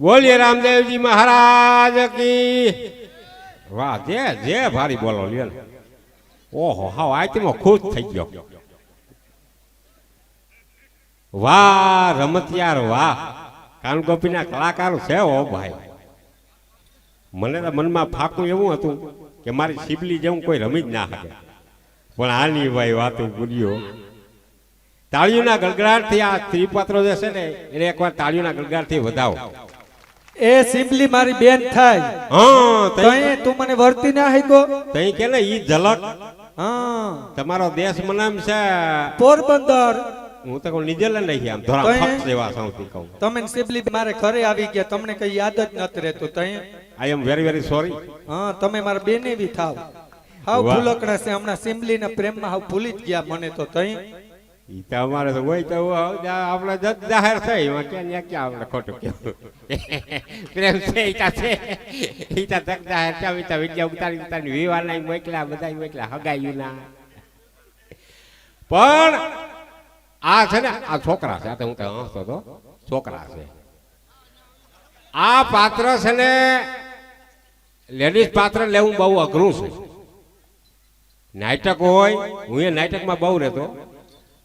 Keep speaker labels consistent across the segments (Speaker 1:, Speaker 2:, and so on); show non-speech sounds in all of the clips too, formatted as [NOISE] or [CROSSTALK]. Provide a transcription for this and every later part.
Speaker 1: બોલીએ રામદેવજી મહારાજ કી. વાહ, જે જે ભારી બોલો ને. ઓહો, હાવ આયતીમાં ખુશ થઈ ગયો. વાહ, રમતિયાર વાહ. કાન ગોપીના કલાકારો છે ઓ ભાઈ. મને તો મનમાં ફાકું એવું હતું કે મારી શિબલી જેવું કોઈ રમી જ ના શકે. પણ આની ભાઈ વાતો ગુર્યો તાળીઓના ગળગડાટથી આ ત્રિપાત્રો જે છે ને, એને એકવાર તાળીઓના ગળગડાટથી વધાવો.
Speaker 2: એ સિમ્પલી મારી બેન થાય.
Speaker 1: હા તઈ
Speaker 2: તું મને વર્તી ના હાઈકો.
Speaker 1: તઈ કે ને ઈ ઝલક.
Speaker 2: હા.
Speaker 1: તમારો દેશ મનામ છે
Speaker 2: પોરબંદર.
Speaker 1: હું તો કહું ન્યુઝીલેન્ડ નહીં આમ
Speaker 2: તઈ?
Speaker 1: ફક્સ જેવા સૌથી કહું.
Speaker 2: તમે ને મારે ઘરે આવી ગયા. તમને કઈ યાદ જ નથી રહેતું. તઈ
Speaker 1: I am very very sorry
Speaker 2: હા તમે મારા બેને બી થાવ. હાવ. ભૂલકણા છે. હમણાં સિમ્બલી ના પ્રેમમાં હાવ ભૂલી જ ગયા મને તો તઈ.
Speaker 1: ઈ તો અમારે તો હોય તો આપણે જાહેર થઈ. એમાં ક્યાં ન્યા ક્યાં આપણે ખોટું કહેવું. [LAUGHS] પ્રેમ છે ઈતા છે. ઈતા તા જગ જાહેર છે. ઈ તા વિદ્યા ઉતારી ઉતારી વિવાહ મોકલા બધા મોકલા હગાયું ના. પણ આ છે ને, આ છોકરા છે. તો હું તો હસતો હતો. છોકરા છે. આ પાત્ર છે ને, લેડીઝ પાત્ર લેવું બહુ અઘરું છે. નાટક હોય, હું એ નાટકમાં બહુ રહેતો.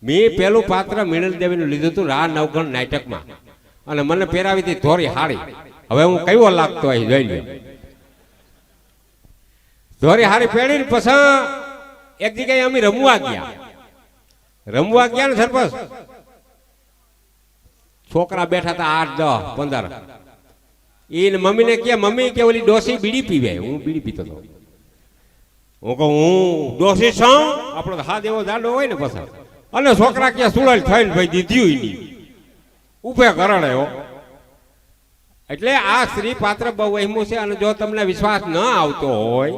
Speaker 1: મેં પેલું પાત્ર મિણલ દેવીનું લીધું હતું રા નવગણ નાટકમાં. અને મને પહેરાવી હતી ધોરી હાડી હવે હું કયો લાગતો અહીં જોઈ ધોરી હાડી પહેરીને પછી એક જગ્યાએ અમે રમવા ગયા. રમવા ગયા. ને સરપંચ? છોકરા બેઠા હતા આઠ દસ પંદર. એને મમ્મીને કે મમ્મી કે ઓલી ડોસી બીડી પીવે? હું બીડી પીતો હતો. હું કહું હું ડોસી છું? આપણો હા હાથ એવો જાડો હોય ને પછી. અને છોકરા ક્યાં સુડલ થઈને ભાઈ દીધ્યું નહીં. ઉભે કરડે હો. એટલે આ સ્ત્રી પાત્ર બહુ વહેમું છે અને જો તમને વિશ્વાસ ન આવતો હોય,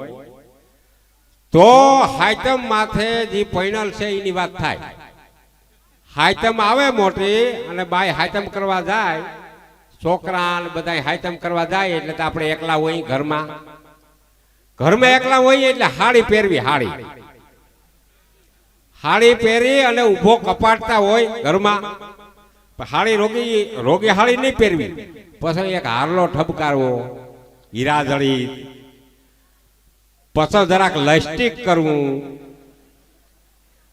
Speaker 1: તો હાઈતમ માથે જે ફાઇનલ છે એની વાત થાય. હાઈતમ આવે મોટી અને બાય હાઈતમ કરવા જાય છોકરા બધા હાઈતમ કરવા જાય એટલે તો આપણે એકલા હોય ઘરમાં. ઘરમાં એકલા હોઈએ એટલે હાડી પહેરવી હાડી. હાડી પહેરી અને ઊભો કપાટતા હોય ઘરમાં. હાળી રોગી રોગી હાળી નહીં પહેરવી. પછી એક હારલો ઠપકારવો હીરાજળી. પછી જરાક લસ્ટિક કરવું.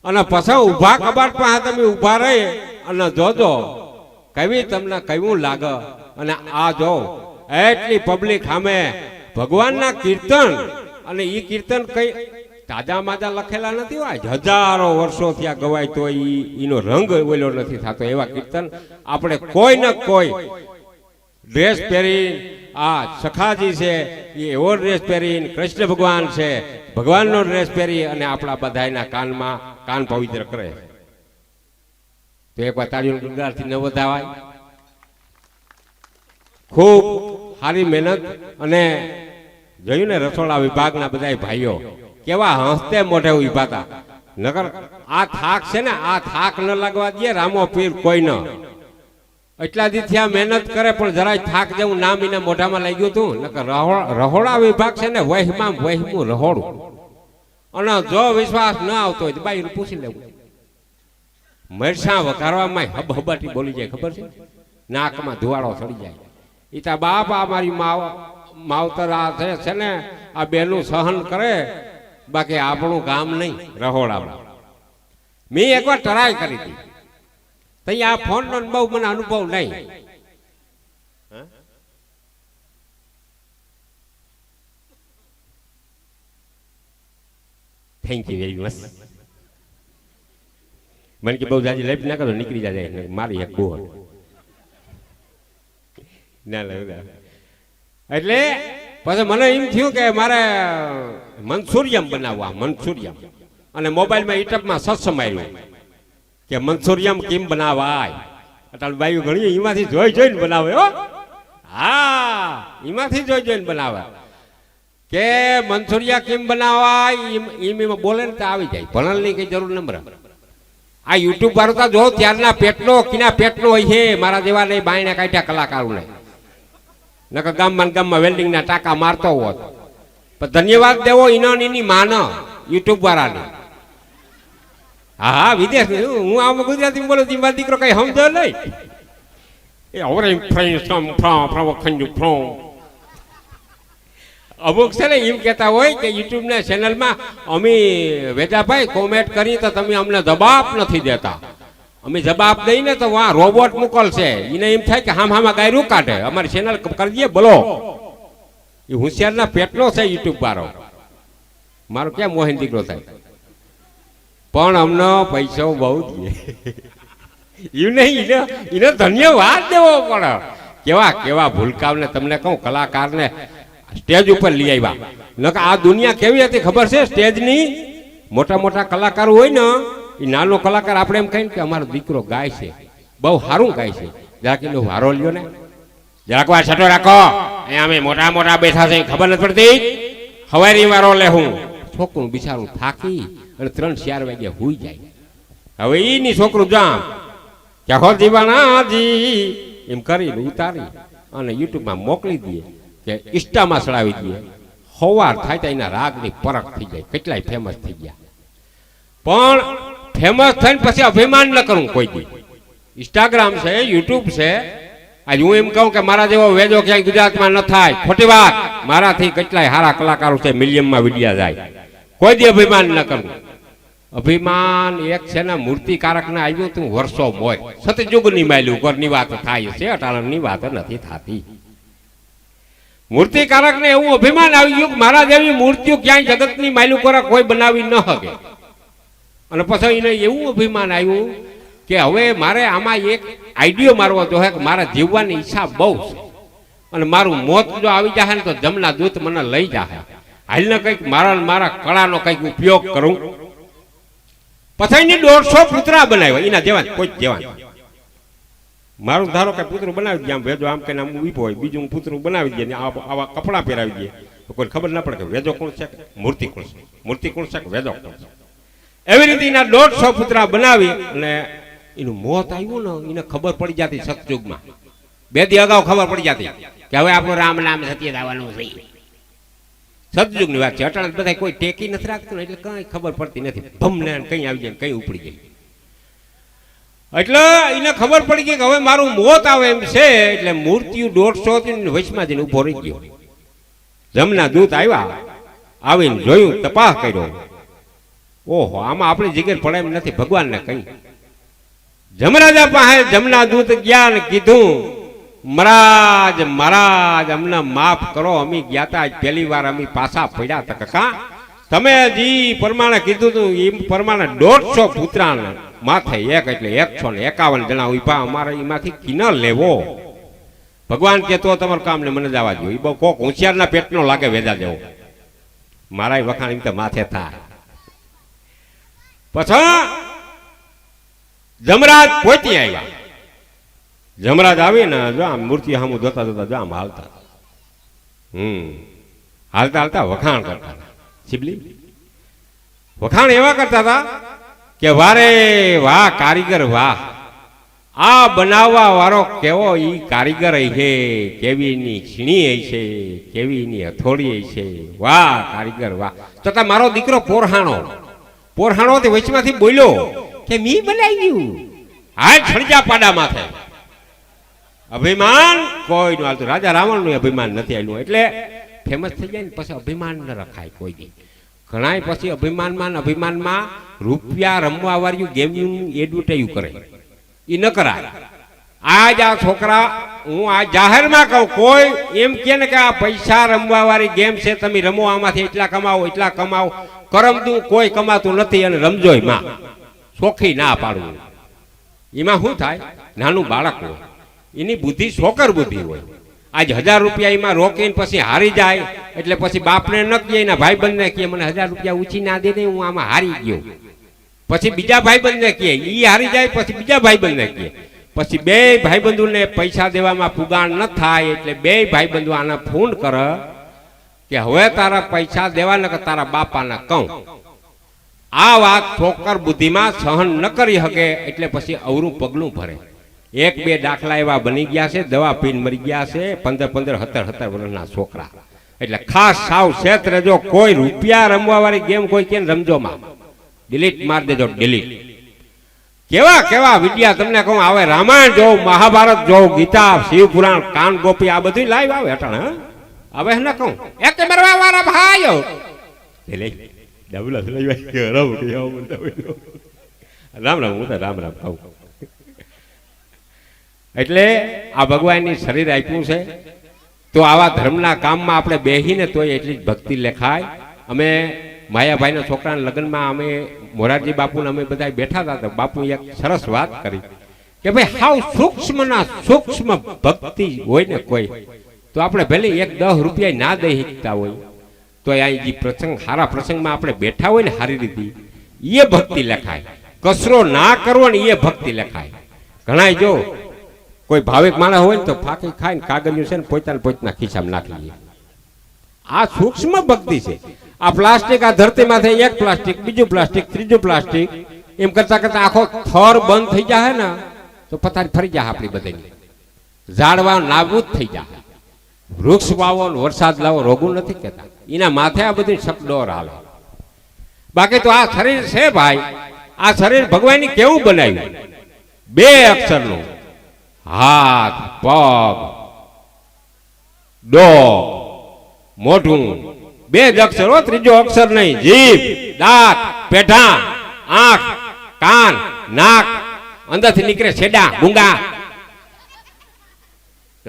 Speaker 1: અને પછી ઊભા કબાટ પાસે તમે ઊભા રહી અને જોજો, કેવી તમને કયું લાગે? અને આ જો, એટલી પબ્લિક સામે ભગવાનના કીર્તન. અને એ કીર્તન કઈ તાજા માજા લખેલા નથી હોય? હજારો વર્ષો થયા ગવાય તો એનો રંગ ઓલો નથી થતો એવા કીર્તન. આપણે કોઈ ને કોઈ ડ્રેસ પહેરી, આ સખાજી છે એ એવો ડ્રેસ પહેરીને કૃષ્ણ ભગવાન છે, ભગવાનનો ડ્રેસ પહેરી અને આપણા બધાના કાનમાં કાન પવિત્ર કરે. તો એક તાળીઓના ગણગારથી ન વધાવાય. ખૂબ સારી મહેનત અને જોયું ને રસોડા વિભાગના બધા ભાઈઓ. કેવા હસતે મોઢે ઊભા હતા નગર આ થાક છે ને, આ થાક ન લાગવા દે, રામો પીર કોઈ ન. એટલા દીથી આ મહેનત કરે, પણ જરાય થાક જેવું નામ એના મોઢામાં લાગ્યું હતું નકર રહોડા વિભાગ છે ને, વહેમાં વહેમું રહોડું. અને જો વિશ્વાસ ન આવતો હોય તો બાઈ પૂછી લેવું. મરસા વઘારવામાં હબ હબાટી બોલી જાય, ખબર છે? નાકમાં ધુવાડો ચડી જાય. ઈ તા આ મારી માવ, માવતર આ છે ને, આ બેનું સહન કરે બાકી આપણું કામ નહીં, રહોડામાં. મેં એકવાર ટ્રાય કરી હતી. તઈ આ ફોન નો બહુ મને અનુભવ નહીં. થેન્ક યુ વેરી મચ મને કે બહુ જાજી લાઈફ ના કરો નીકળી જાય મારી એક બોલ ના. એટલે પછી મને એમ થયું કે મારે મનસુરિયમ બનાવવા, મનસુરિયમ. અને મોબાઈલમાં યુટ્યુબમાં સત્સમ આવ્યું કે મનસુરિયમ કેમ બનાવાય? અટલ બાયું ઘણી એમાંથી જોઈ જોઈને બનાવે, હો. હા એમાંથી જોઈ જોઈને બનાવે. કે મનસુરિયા કેમ બનાવાય? એમ- એમ બોલે ને તો આવી જાય. ભણવાની કઈ જરૂર નંબર આ યુટ્યુબ વાળો તો જો ત્યારના પેટનો, કિના પેટનો હોય છે મારા જેવા નહીં બાયણા કાઢ્યા કલાકારો ને નકર ગામમાં ગામમાં વેલ્ડિંગના ટાંકા મારતો હોત. પણ ધન્યવાદ દેવો ઈનો માન યુટ્યુબ વાળાને. હા હા વિદેશ હું આમ ગુજરાતી બોલું મારો દીકરો કઈ સમજો નહીં. એ હવે ફ્રેન્ડ સમ, ફ્રા ફ્રા. ખંજુ ફ્રોમ અમુક છે ને, એમ કહેતા હોય કે યુટ્યુબના ચેનલમાં અમે વેદાભાઈ કોમેન્ટ કરી તો તમે અમને જવાબ નથી દેતા. અમે જવાબ દઈને તો વાં રોબોટ મોકલશે. એને એમ થાય કે હામ હામાં ગાયરું કાઢે. અમારી ચેનલ કરી દઈએ, બોલો. એ હોશિયારના પેટનો છે યુટ્યુબ વાળો. મારો ક્યાં મોહિન દીકરો થાય? પણ અમને પૈસો બહુ જોઈએ. એવું નહીં એને ધન્યવાદ દેવો પડે કેવા કેવા ભૂલકાવને તમને કહું, કલાકારને સ્ટેજ ઉપર લઈ આવ્યા. નકર આ દુનિયા કેવી હતી ખબર છે? સ્ટેજની મોટા મોટા કલાકારો હોય ને, એ નાનો કલાકાર આપણે એમ કહીને કે અમારો દીકરો ગાય છે. બહુ સારું ગાય છે. જરાક એનો વારો લ્યો ને. જરાક વાર છટો રાખો. અહીંયા અમે મોટા મોટા બેઠા છે ખબર નથી પડતી? હવારી વારો લે હું. છોકરું બિચારું થાકી અને ત્રણ ચાર વાગે હોઈ જાય. હવે ઈની છોકરું જામ. કે હો દીવાનાજી એમ કરીને ઉતારી અને યુટ્યુબમાં મોકલી દઈએ કે ઇન્સ્ટામાં ચડાવી દઈએ હવાર થાય તો એના રાગની પરખ થઈ જાય. કેટલાય ફેમસ થઈ ગયા. પણ ફેમસ થઈને પછી અભિમાન ન કરવું કોઈ દી. ઇન્સ્ટાગ્રામ છે યુટ્યુબ છે આજ હું એમ કહું કે મારા જેવો વેજો ક્યાંય ગુજરાતમાં ન થાય. ખોટી વાત. મારાથી કેટલાય સારા કલાકારો છે મિલિયમમાં વિડિયા જાય. કોઈ દી અભિમાન ન કરવું. અભિમાન એક છે ને, મૂર્તિકારકને આવ્યું તું વર્ષો મોય. સતયુગની માયલું ઉપરની વાત થાય છે, અટાણની વાત નથી થતી. મૂર્તિકારકને એવું અભિમાન આવી ગયું કે મારા જેવી મૂર્તિઓ ક્યાંય જગતની માયલું કોરા કોઈ બનાવી ન શકે અને પછી એને એવું અભિમાન આવ્યું કે હવે મારે આમાં એક આઈડિયો મારવો જોઈએ કે મારા જીવવાની ઈચ્છા બહુ છે. અને મારું મોત જો આવી જાય ને તો જમના દૂત મને લઈ જાય હાલને કંઈક મારા મારા કળાનો કંઈક ઉપયોગ કરું. પછી એની દોઢસો પુતરા બનાવ્યા, એના જેવા કોઈ જેવા મારું ધારો કે પુતરું બનાવી દે આમ વેજો આમ કે આમ ઊભો હોય, બીજું પુતરું બનાવી દે ને આવા કપડાં પહેરાવી દે તો કોઈ ખબર ના પડે કે વેજો કોણ છે મૂર્તિ કોણ છે. મૂર્તિ કોણ છે કે વેજો કોણ છે. એવી રીતે એના દોઢસો પુતરા બનાવી અને એનું મોત આવ્યું ને, એને ખબર પડી જતી સતયુગમાં. બે દી અગાઉ ખબર પડી જતી કે હવે આપણું રામ નામ સત્ય દાવાનું છે. સતયુગની વાત છે. અટાણે બધા કોઈ ટેકી નથી રાખતું ને એટલે કઈ ખબર પડતી નથી. ભમને કઈ આવી જાય કઈ ઉપડી જાય. એટલે એને ખબર પડી ગઈ કે હવે મારું મોત આવે એમ છે એટલે મૂર્તિઓ દોઢસો વચમાં જઈને ઊભો રહી ગયો. જમના દૂત આવ્યા. આવીને જોયું, તપાસ કર્યો. ઓહો, આમાં આપણી જીગર પડે એમ નથી. ભગવાનને કહી જમરાજા પાસે જમના દૂત ગયા કીધું, મહારાજ મહારાજ, અમને માફ કરો, અમે ગયા તા પહેલી વાર અમે પાછા પડ્યા તા કાકા. તમે જી પ્રમાણે કીધું તું એ પ્રમાણે દોઢસો પુત્રાણ માથે એક એટલે એકસો ને એકાવન જણા ઊભા, અમારે એમાંથી કિનર લેવો ભગવાન કે તો તમારું કામ ને મને જવા દો એ બહુ કોક હોશિયારના પેટનો લાગે વેદા જેવો. મારા વખાણ એમ તો માથે થાય. પછી જમરાજ પહોંચી આવ્યા જમરાજ આવીને જો આમ મૂર્તિ સામુ જોતા જોતા જો આમ હાલતા. હમ. હાલતા હાલતા વખાણ કરતા. શિબલી વખાણ એવા કરતા હતા કે વારે વાહ કારીગર વાહ. આ બનાવવા વાળો કેવો એ કારીગર છે કેવી ની છીણી છે? કેવી એની હથોડી છે? વાહ કારીગર વાહ. તથા મારો દીકરો પોરહાણો. પોરહાણો તે વચમાંથી બોલ્યો કે મી બનાવ્યું? હાથ છડજા પાડા માથે. અભિમાન કોઈ નું હાલતું. રાજા રાવણનું અભિમાન નથી આવ્યું એટલે ફેમસ થઈ જાય ને, પછી અભિમાન ન રખાય કોઈ દી. ઘણાય પછી અભિમાનમાં અભિમાનમાં રૂપિયા રમવા વાળ્યું ગેમનું એડવર્ટાઈઝ કરે. એ ન કરાય. આજ આ છોકરા, હું આ જાહેરમાં કહું, કોઈ એમ કે ને કે આ પૈસા રમવા વાળી ગેમ છે, તમે રમો આમાંથી, એટલા કમાવો એટલા કમાવો. કરમતું કોઈ કમાતું નથી અને રમજોયમાં ચોખ્ખી ના પાડવું. એમાં શું થાય? નાનું બાળક હોય. એની બુદ્ધિ શોકર બુદ્ધિ હોય. આજ હજાર રૂપિયા એમાં રોકીને પછી હારી જાય, એટલે પછી બાપને ન કહે, એના ભાઈબંધને કહે, મને હજાર રૂપિયા ઊંચી ના દે હું આમાં હારી ગયો. પછી બીજા ભાઈબંધને કહે એ હારી જાય, પછી બીજા ભાઈબંધને કહે. પછી બે ભાઈબંધુને પૈસા દેવામાં પુગાણ ન થાય, એટલે બે ભાઈબંધુ આને ફોન કરે કે, હવે તારા પૈસા દેવાના કે તારા બાપાના કહું. આ વાત ઠોકર બુદ્ધિમાં સહન ન કરી શકે એટલે પછી અવરું પગલું ભરે. એક બે દાખલા એવા બની ગયા છે, દવા પીને મરી ગયા છે, પંદર પંદર, સત્તર સત્તર વર્ષના છોકરા. એટલે ખાસ સાવ શેત રહેજો કોઈ રૂપિયા રમવા વાળી ગેમ કોઈ કેમ રમજો માં ડિલીટ માર દેજો ડિલીટ કેવા કેવા વિદ્યા તમને કહું આવે રામાયણ જોઉં, મહાભારત જોઉં, ગીતા શિવ પુરાણ કાન ગોપી, આ બધું લાઈવ આવે હેઠળ, હા? હવે એને કહું, એક મરવા વાળા ભાઈઓ ડબલ રામ રામ હું રામ રામ કહું એટલે આ ભગવાનની શરીર આપ્યું છે. તો આવા ધર્મના કામમાં આપણે બેહીને તોય એટલી જ ભક્તિ લેખાય. અમે માયાભાઈના છોકરાના લગ્નમાં અમે મોરારજી બાપુને અમે બધા બેઠા હતા બાપુ એક સરસ વાત કરી કે ભાઈ, હાવ સૂક્ષ્મના સૂક્ષ્મ ભક્તિ હોય ને કોઈ, તો આપણે ભલે એક દસ રૂપિયા ના દઈ શકતા હોય તો અહીં જે પ્રસંગ સારા પ્રસંગમાં આપણે બેઠા હોય ને સારી રીતે એ ભક્તિ લખાય. કસરો ના કરવો ને એ ભક્તિ લખાય. ઘણા જો કોઈ ભાવિક માણસ હોય ને તો ફાંકી ખાય ને કાગળિયું છે ને પોતાના પોતાના ખિસ્સામાં નાખી લે આ સૂક્ષ્મ ભક્તિ છે. આ પ્લાસ્ટિક આ ધરતીમાંથી એક પ્લાસ્ટિક, બીજું પ્લાસ્ટિક, ત્રીજું પ્લાસ્ટિક, એમ કરતા કરતા આખો થર બંધ થઈ જાય ને, તો પથારી ફરી જાય આપણી બધાની ઝાડવા નાબૂદ થઈ જાય વૃક્ષ વાવો વરસાદ લાવો, રોગું નથી કહેતા. એના માથે આ બધી શબ્દોર હાલે. બાકી તો આ શરીર છે ભાઈ, આ શરીર ભગવાનની કેવું બનાવ્યું? બે અક્ષરનું. હાથ, પગ ડો મોઢું. બે જ અક્ષરો, ત્રીજો અક્ષર નહીં, જીભ, દાંત, પેઢા, આંખ, કાન, નાક, અંદરથી નીકળે છેડા ગુંગા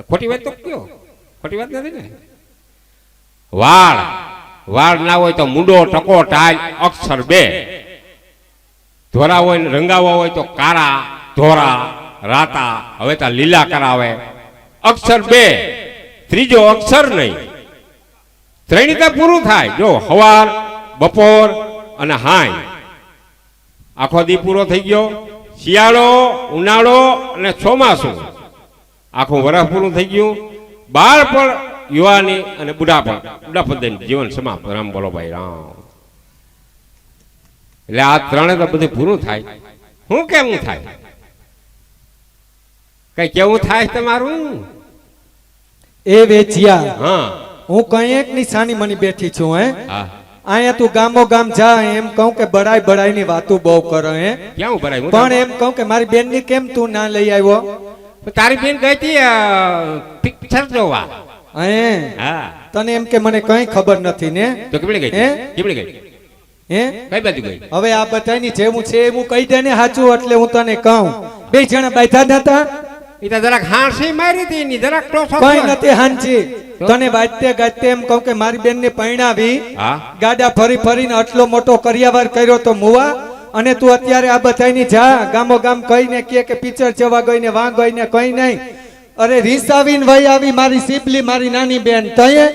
Speaker 1: ખોટી વાત તો કયો? ખોટી વાત નથી ને? વાળ. વાળ ના હોય તો મુંડો ટકો ટાલ અક્ષર બે. ધોરા હોય ને રંગાવા હોય તો કારા ધોરા, રાતા. હવે તો લીલા કરાવે. અક્ષર બે. ત્રીજો અક્ષર નહીં. ત્રણ તો પૂરું થાય. જો હવાર, બપોર અને હાય. આખો દી પૂરો થઈ ગયો. શિયાળો, ઉનાળો અને ચોમાસું. આખું વરસ પૂરું થઈ ગયું. બાળપણ યુવાની અને બુઢાપણ. બુઢાપણ જીવન સમાપ્ત. રામ બોલો ભાઈ રામ. એટલે આ ત્રણે તો બધું પૂરું થાય. હું કેવું થાય? કઈ કેવું થાય તમારું?
Speaker 2: એ વેચિયા.
Speaker 1: હા.
Speaker 2: હું કઈ ની સાની મની બેઠી છું હે? અહીંયા તું ગામો ગામ જા એમ કહું કે બડાઈ બડાઈ ની વાતો બહુ કરો હે?
Speaker 1: ક્યાં
Speaker 2: પણ એમ કહું કે મારી બેનની કેમ તું ના લઈ આવ્યો?
Speaker 1: તારી બેન ગઈ હતી પિક્ચર જોવા.
Speaker 2: હે?
Speaker 1: હા.
Speaker 2: તને એમ કે મને કઈ ખબર નથી ને?
Speaker 1: તો કેમણે ગઈ
Speaker 2: હે?
Speaker 1: કેમણે ગઈ?
Speaker 2: હે?
Speaker 1: કઈ બાજુ ગઈ?
Speaker 2: હવે આ બધાની જેવું છે હું કહી દે ને સાચું એટલે હું તને કહું. બે જણા બેઠા નતા
Speaker 1: એ તો જરાક હાંસી મારી હતી ની જરાક ટોસો
Speaker 2: કઈ નથી હાંચી તને વાજતે ગાજતે એમ કહું કે મારી બેન ને પરણાવી ગાડા ફરી ફરીને આટલો મોટો કરિયાવાર કર્યો તો મુવા. અને તું અત્યારે આ બધાની જા ગામો ગામ કહીને કે કે પિક્ચર જવા ગઈ ને વાં ગઈ ને કઈ નહીં. અરે રીસાવીન ભાઈ આવી મારી સીપલી મારી નાની બેન તયે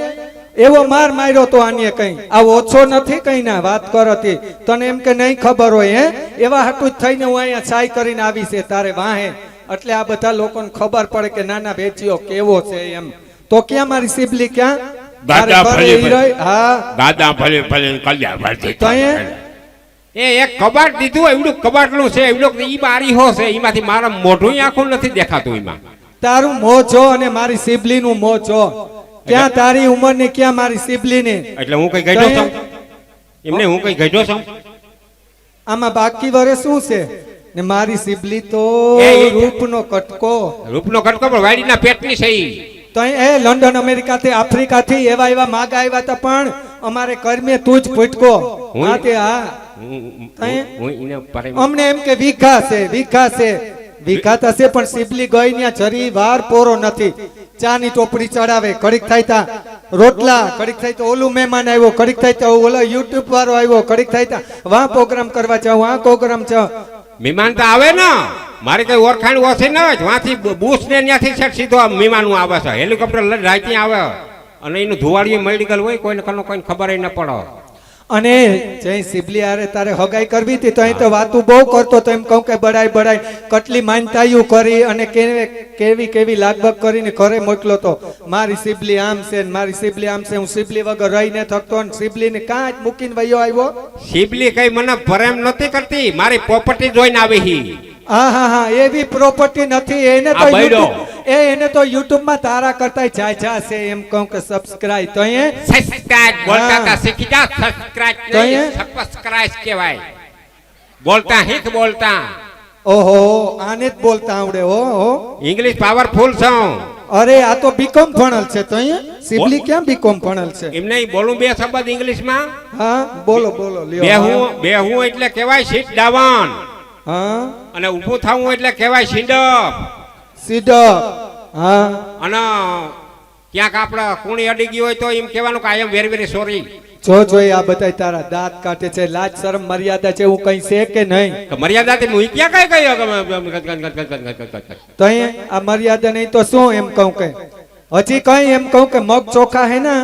Speaker 2: એવો માર માર્યો તો આને કઈ. આવો ઓછો નથી કઈ ના વાત કરતી તને એમ કે નહીં ખબર હોય હે? એવા હાટું જ થઈને હું અહીંયા છાઈ કરીને આવી છે તારે વાહે. એટલે આ બધા લોકોને ખબર પડે કે નાના વેચીઓ કેવો છે એમ. તો ક્યાં મારી સીપલી ક્યાં?
Speaker 1: દાદા ભલે
Speaker 2: રહી? હા.
Speaker 1: દાદા ભલે ભલે કલ્યાણ ભલે? એ એક કબાટ દીધું એવડું કબાટનું છે એવડું ઈ બારી હો છે એમાંથી મારા મોઢું આખું નથી દેખાતું એમાં.
Speaker 2: તારું મોં છો અને મારી સિબલી નું મો છો ક્યાં તારી ઉંમર ને ક્યાં મારી સિબલી ને
Speaker 1: એટલે હું કઈ ગયો છું? એમને હું કઈ ગઈ છું?
Speaker 2: આમાં બાકી વરે શું છે? ને મારી સિબલી તો રૂપનો કટકો.
Speaker 1: રૂપનો કટકો પણ વાડીના પેટની છે ઈ.
Speaker 2: તો એ લંડન અમેરિકા થી આફ્રિકા થી એવા એવા માગ આવ્યા હતા પણ અમારે કર્મે તું જ ફૂટકો.
Speaker 1: હા
Speaker 2: તે હા અમને એમ કે વિખા છે વિખા છે. વિખા થશે પણ સિબલી ગઈ ત્યાં જરી વાર પોરો નથી. ચાની ટોપડી ચડાવે કડીક થાય તા રોટલા કડીક થાય તો ઓલું મહેમાન આવ્યો કડીક થાય તો ઓલો યુટ્યુબ વાળો આવ્યો કડીક થાય તા વાં પ્રોગ્રામ કરવા જાવ વાં પ્રોગ્રામ છે
Speaker 1: મહેમાન તો આવે ને. મારે કઈ ઓળખાણ ઓછી ન હોય. વાથી બુશ ને ત્યાંથી છેક સીધો આ મહેમાન આવે છે. હેલિકોપ્ટર લઈને રાતે આવે. અને એનું ધુવાડીએ મેડિકલ હોય કોઈને કોઈને ખબર ન પડે.
Speaker 2: અને જય સિબલી આરે તારે હગાઈ કરવી હતી તો અહીં તો વાતું બહુ કરતો તો એમ કહું કે બડાઈ બડાઈ કટલી માનતાયું કરી અને કેવી કેવી કેવી લાગભગ કરીને ઘરે મોકલો તો મારી સિબલી આમ છે ને મારી સિબલી આમ છે હું સિબલી વગર રહીને થકતો ને સિબલીને કાં જ મૂકીને વયો આવ્યો.
Speaker 1: સિબલી કઈ મને પ્રેમ નથી કરતી મારી પ્રોપર્ટી જોઈને આવી હી.
Speaker 2: હા હા હા એવી પ્રોપર્ટી નથી. એને તો
Speaker 1: આ
Speaker 2: એ એને તો YouTube માં તારા કરતા જાય છે. એમ કહું કે સબસ્ક્રાઇબ તો એ
Speaker 1: સબસ્ક્રાઇબ બોલતા તા શીખી જા સબસ્ક્રાઇબ
Speaker 2: તો એ?
Speaker 1: સબસ્ક્રાઇબ કહેવાય. બોલતા હિક બોલતા.
Speaker 2: ઓહો આને જ બોલતા આવડે. હો હો.
Speaker 1: ઇંગ્લિશ પાવરફુલ છું.
Speaker 2: અરે આ તો બીકોમ ભણેલ છે. તો સિબલી ક્યાં બીકોમ ભણેલ છે?
Speaker 1: એમ નહીં બોલું બે શબ્દ ઇંગ્લિશમાં
Speaker 2: હા બોલો બોલો બે
Speaker 1: હું બે હું એટલે કહેવાય સીટ ડાવન
Speaker 2: હા
Speaker 1: અને ઊભું થવું એટલે કહેવાય સીડપ
Speaker 2: સીધો હા
Speaker 1: અને ક્યાંક આપણે કુણી અડી ગઈ હોય તો એમ કહેવાનું કે I am very very sorry
Speaker 2: જો જો આ બધા તારા દાંત કાઢે છે લાજ શરમ મર્યાદા છે એવું કઈ છે કે નહીં
Speaker 1: મર્યાદાથી હું ક્યાં કઈ કઈ
Speaker 2: તો આ મર્યાદા નહીં તો શું એમ કહું કે હજી કઈ એમ કહું કે મગ ચોખા હે ને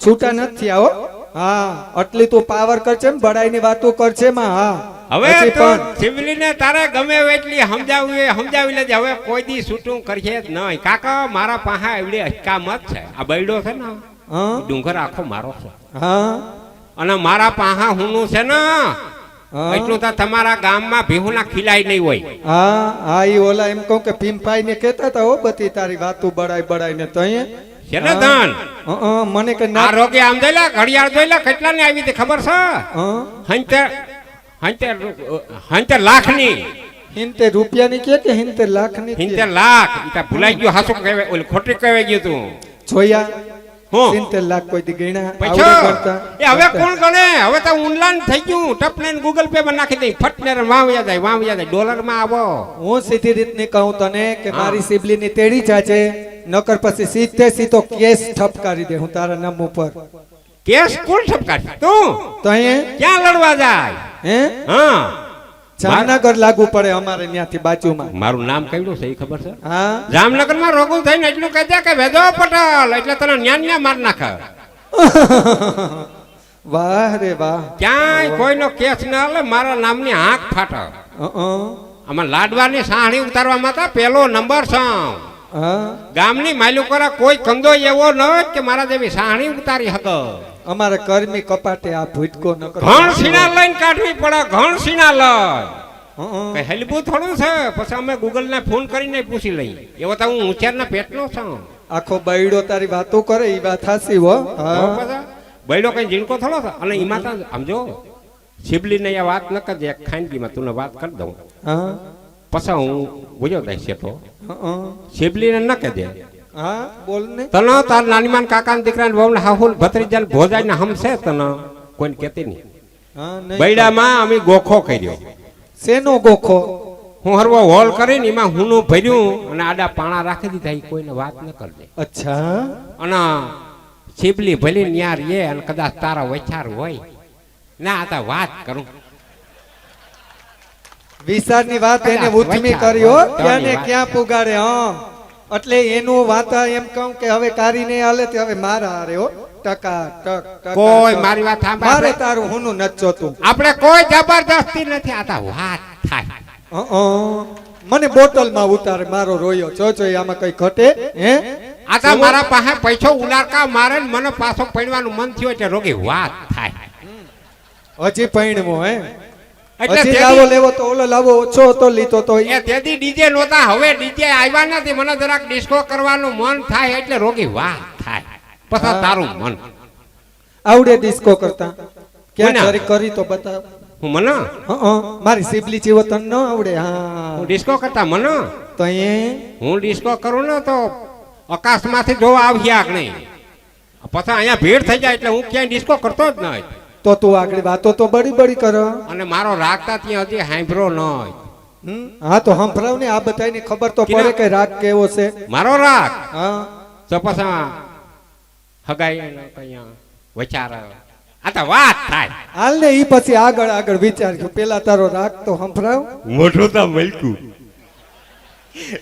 Speaker 2: છૂટા નથી આવો હા આટલી તું પાવર કરશે ને બડાઈ ની વાતો કરશે માં હા.
Speaker 1: હવે
Speaker 2: પણ.
Speaker 1: શિવલીને તારે ગમે એટલી સમજાવવી સમજાવી લેજે. હવે કોઈ દી છૂટું કરશે જ નહીં. કાકા મારા પાસે એવડી અચકામત છે. આ બૈડો છે ને
Speaker 2: હા.
Speaker 1: ડુંગર આખો મારો છે.
Speaker 2: હા.
Speaker 1: અને મારા પાહા હુંનું છે ને એટલું તો તમારા ગામમાં ભીહુના ખીલાય નહીં હોય.
Speaker 2: હા હા એ ઓલા એમ કહું કે ભીમભાઈ ને કહેતા હતા હો બધી તારી વાતું બડાઈ બડાઈ ને તો અહીંયા.
Speaker 1: ને
Speaker 2: અ, અ, મને કે ના
Speaker 1: રોગે આમ જોઈલા ઘડિયાળ જોઈલા કેટલા ને આવી તે ખબર છે?
Speaker 2: હંતે
Speaker 1: હંતે હંતે લાખની લાખની.
Speaker 2: રૂપિયા રૂપિયાની કે કે હિંતે લાખની ની
Speaker 1: હિંતે લાખ તો ભૂલાઈ ગયું હાસું કહેવાય ઓલું ખોટી કહેવાય ગયું તું.
Speaker 2: જોયા?
Speaker 1: હું.
Speaker 2: સિત્તેર લાખ કોઈ દી ગણ્યા?
Speaker 1: એ હવે કોણ ગણે? હવે તો ઓનલાઈન થઈ ગયું ટપને ગૂગલ પે માં નાખી દઈ ફટને વાવ્યા જાય વાવ્યા જાય ડોલરમાં આવો.
Speaker 2: હું સીધી રીતની કહું તને કે મારી સિબલીની તેડી જાજે. નકર પછી સીધે સીધો કેસ ઠપકારી દે હું તારા નામ ઉપર.
Speaker 1: કેસ કોણ ઠપકાશે તું?
Speaker 2: તો અહીંયા?
Speaker 1: ક્યાં લડવા જાય?
Speaker 2: હે?
Speaker 1: હા.
Speaker 2: જામનગર લાગુ પડે અમારે ત્યાંથી બાજુમાં.
Speaker 1: મારું નામ કયું છે એ ખબર છે?
Speaker 2: હા.
Speaker 1: જામનગરમાં રોગું થઈને એટલું કહી દે કે વેદો પટેલ એટલે તને ન્યા ન્યા માર નાખે. [LAUGHS]
Speaker 2: વાહ રે વાહ.
Speaker 1: ક્યાંય કોઈનો કેસ ન હાલે મારા નામની આંખ ફાટે. આમાં લાડવાની સાહણી ઉતારવામાં તો પેલો નંબર છે.
Speaker 2: હા
Speaker 1: ગામની માલુકોરા કોઈ કંદો એવો ન હોય કે મારા જેવી સાહણી ઉતારી હતો
Speaker 2: અમારે કર્મી કપાટે આ ભૂતકો ન
Speaker 1: ઘણ સીના લઈને કાઢવી પડે ઘણ સીના લઈ. હેલ્પું થોડું છે? પછી અમે ગૂગલ ને ફોન કરીને પૂછી લઈએ. એવો તો હું ઉંચારના પેટનો છું.
Speaker 2: આખો બૈડો તારી વાતો કરે એ વાત હાસી હો.
Speaker 1: બૈડો કઈ જીણકો થોડો છે? અને એમાં તો આમ જો શિબલી ને વાત ન કરજે ખાનગીમાં તું વાત કરી દઉં.
Speaker 2: હા.
Speaker 1: પછી હું ગુજો દઈ શેઠો.
Speaker 2: અ, ન
Speaker 1: શિબલી ને ન કહેજે
Speaker 2: હા બોલ ને.
Speaker 1: તને તાર નાનીમાન કાકા દીકરા વહુ હાહુલ ભત્રીજા ભોજાઈ ને હમશે તને? કોઈને કહેતી નહીં. બૈડામાં અમે ગોખો કર્યો.
Speaker 2: શેનો ગોખો?
Speaker 1: હું હરવો હોલ કરીને એમાં હુંનું ભર્યું અને આડા પાણા રાખી દીધા એ કોઈને વાત ન કરજે
Speaker 2: અચ્છા.
Speaker 1: અને છીપલી ભલી ન્યાર એ અને કદાચ તારા વૈચાર હોય. ના આ તો વાત કરું.
Speaker 2: વિચારની વાત એને
Speaker 1: ઉચમી
Speaker 2: ઉથમી
Speaker 1: વચ્ચા
Speaker 2: કરી હો ક્યાં ને ક્યાં પુગાડે હા? એટલે એનું વાતા એમ કહું કે હવે કારી નહીં હાલે તે હવે મારા હારે ટકા ટક
Speaker 1: કોઈ મારી વાત સાંભળ
Speaker 2: મારે તારું હુંનું નચો તું
Speaker 1: આપણે કોઈ જબરદસ્તી નથી આતા વાત થાય.
Speaker 2: મને બોટલ બોટલમાં ઉતારે મારો રોયો. જો જો આમાં કઈ ઘટે હે?
Speaker 1: આતા મારા પાસે પૈસો ઉલારકા મારે ને મને પાછો પૈણવાનું મન થયું એટલે રોગી. વાત થાય.
Speaker 2: હજી પૈણવો હે
Speaker 1: એટલે
Speaker 2: લાવો લેવો તો ઓલો લાવો ઓછો હતો લીધો તો
Speaker 1: એ તેથી ડીજે નોતા હવે ડીજે આવ્યા નથી. મને જરાક ડિસ્કો કરવાનું મન થાય એટલે રોગી વાહ થાય. પછી તારું મન.
Speaker 2: આવડે ડિસ્કો કરતા. ક્યાં
Speaker 1: કોના?
Speaker 2: જરી કરી તો બતાવ.
Speaker 1: હું મને.
Speaker 2: મારી સિબલી જેવો તને ન આવડે હા.
Speaker 1: હું ડિસ્કો કરતા મને?
Speaker 2: તો એ?
Speaker 1: હું ડિસ્કો કરું ને તો આકાશમાંથી જોવા આવ્યા કે નહીં? પછી અહીંયા ભીડ થઈ જાય એટલે હું ક્યાંય ડિસ્કો કરતો જ નહીં.
Speaker 2: તો તું આગળ વાતો તો બડી બડી કરો.
Speaker 1: અને મારો રાખતા ત્યાં હજી હાંભરો
Speaker 2: ન? હા તો હંભરાવ ને આ બધાની ખબર તો પડે કે રાગ કેવો છે.
Speaker 1: મારો રાગ?
Speaker 2: હા.
Speaker 1: હગાઈ કઈ વિચાર આ તો વાત થાય.
Speaker 2: હાલ ને ઈ પછી આગળ આગળ વિચાર કે પેલા તારો રાગ તો હંભરાવ
Speaker 1: મોઢો તા મલકું.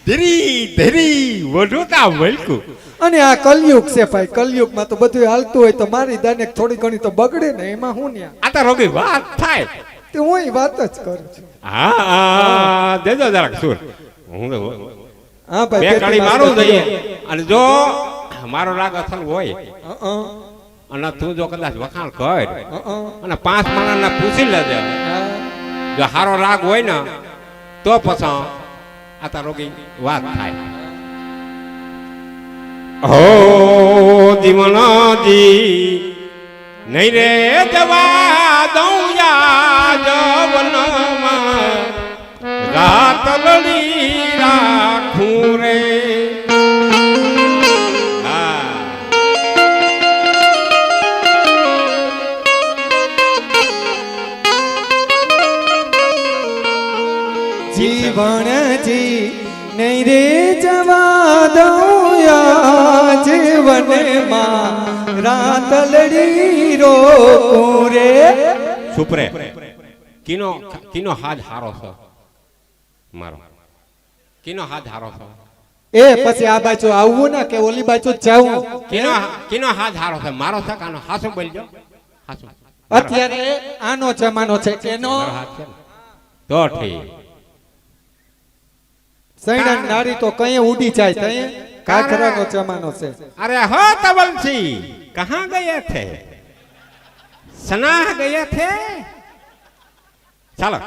Speaker 1: ધીરી ધીરી મોઢો તા મલકું.
Speaker 2: અને આ કલયુગ છે ભાઈ કલયુગમાં તો બધું હાલતું હોય તો મારી દાને થોડી ઘણી તો બગડે ને એમાં હું ને
Speaker 1: આ તો રોગી વાત થાય?
Speaker 2: તે હું વાત જ કરું છું.
Speaker 1: હા દેજો જરાક સુર. હું
Speaker 2: હા ભાઈ
Speaker 1: બે
Speaker 2: ભાઈ
Speaker 1: મારું જોઈએ. અને જો મારો રાગ અસલ હોય અને તું જો કદાચ વખાણ કર. અને પાંચ માણસને પૂછી લેજે. જો હારો રાગ હોય ને તો પછી આ તારો રોગી વાત થાય. હો જીવનજી નહીં રે જવા દઉં યા રાત લડી રાખું રે.
Speaker 2: જીવનમાં રાતલડી રોકું રે.
Speaker 1: સુપરે કિનો કિનો હાથ હારો છે? મારો. કિનો હાથ હારો છે?
Speaker 2: એ પછી આ બાજુ આવવું ને કે ઓલી બાજુ જાવું
Speaker 1: કિનો કિનો હાથ હારો છે? મારો છે કાનો હાસુ બોલજો. હાસુ
Speaker 2: અત્યારે આનો જમાનો છે કેનો
Speaker 1: મારો હાથ છે ને? તો ઠીક.
Speaker 2: નારી તો કઈ ઉડી જાય તઈ કાકરાનો જમાનો છે.
Speaker 1: અરે હો તવલજી કહા ગયા થે સનાહ ગયા થે ચાલો.